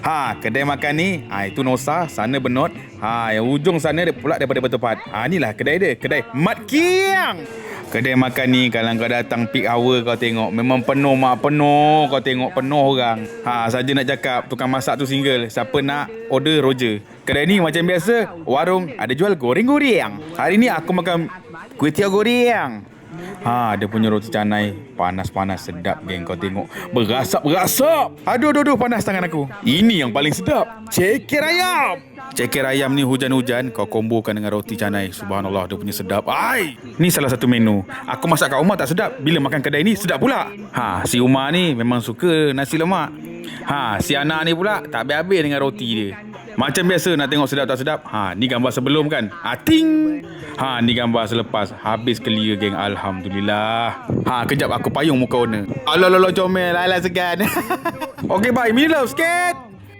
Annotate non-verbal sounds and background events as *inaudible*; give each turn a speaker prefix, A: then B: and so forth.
A: Ha, kedai makan ni, ha, itu Nosa, sana Benot. Ha, yang ujung sana dia pula daripada Bertepat. Ha, inilah kedai dia, kedai Mat Kiang. Kedai makan ni kalau kau datang peak hour kau tengok memang penuh mak penuh kau tengok penuh orang. Ha saja nak cakap tukang masak tu single. Siapa nak order Roger. Kedai ni macam biasa warung ada jual goreng-goreng. Hari ni aku makan kuih tiaw goreng. Ha, dia punya roti canai panas-panas sedap geng kau tengok. Berasap-berasap. Aduh, aduh, aduh, panas tangan aku. Ini yang paling sedap. Ceker ayam. Ceker ayam ni hujan-hujan kau kombokan dengan roti canai. Subhanallah, dia punya sedap. Ai, ni salah satu menu. Aku masak kat rumah tak sedap. Bila makan kedai ni sedap pula. Ha, si Umar ni memang suka nasi lemak. Ha, si anak ni pula tak habis-habis dengan roti dia. Macam biasa nak tengok sedap tak sedap. Ha, ni gambar sebelum kan. Ha, ting. Ha, ni gambar selepas. Habis clear geng. Alhamdulillah. Ha, kejap aku payung muka owner. Alah, alah, alah, comel. Alah, segan. *laughs* okay, bye. Me love, sikit.